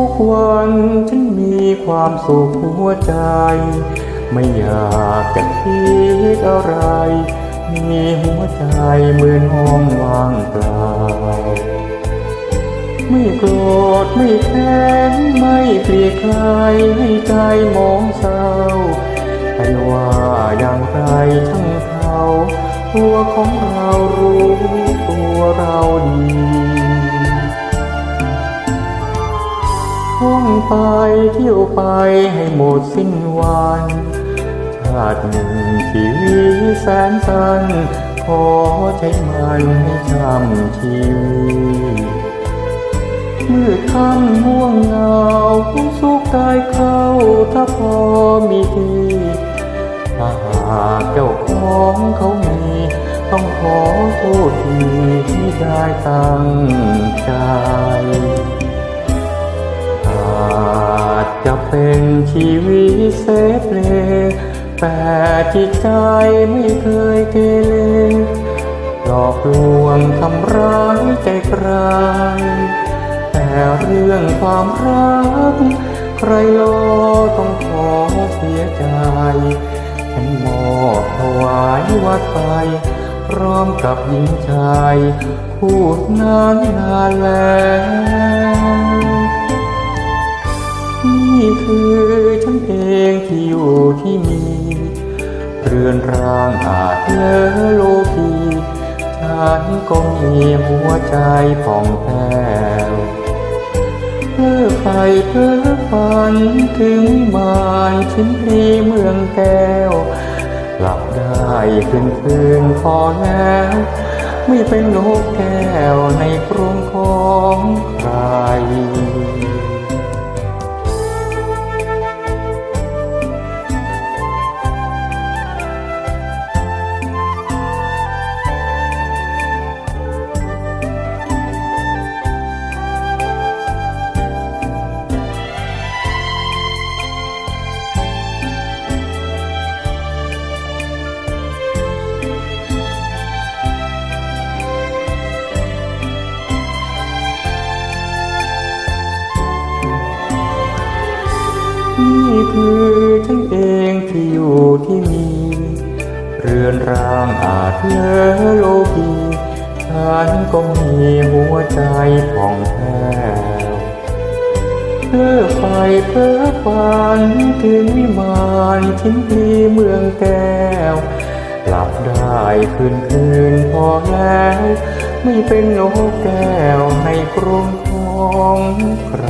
ทุกวันฉันมีความสุขหัวใจ ไม่อยากจะคิดอะไร มีหัวใจเหมือนห้องว่างเปล่า ไม่โกรธไม่แค้นไม่เกลียดใครให้ใจมองเศร้าใครว่าอย่างไรช่างเขา ตัวของเรารู้ตัวเราดี ท่องไปเที่ยวไปให้หมดสิ้นวัน ชาติหนึ่งชีวิตแสนสั้นขอใช้มันให้ช้ำชีวิตมืดค่ำม่วงเหงาสุขกายเข้าถ้าพอมีทีถ้าหากเจ้าของเขามี ต้องขอโทษทีที่ได้ตั้งใจ จะเป็นชีวิตเสเพลแต่จิตใจไม่เคยเกเรหลอกลวงทำร้ายใจใครแต่เรื่องความรัก ใครรอต้องขอเสียใจฉันมอบถวายวัดไปพร้อมกับหญิงชาย พูดนานนานแล้ว คือฉันเองที่อยู่ที่มีเรือนร่างอาจเลอโลกีฉันก็มีหัวใจผ่องแผ้วเพื่อไปเพื่อฝันถึงบ้านชิ้นรีเมืองแก้ว หลับได้คืนคืนพอแล้ว ไม่เป็นนกแก้ว นี่คือฉันเองที่อยู่ที่มี เรือนร่างอาจเลอโลกีฉันก็มีหัวใจผ่องแผ้วเพื่อไปเพื่อฝันถึงวิมานชิ้นพีเมืองแก้วหลับได้คืนคืนพอแล้ว ไม่เป็นนกแก้วในกรงของใคร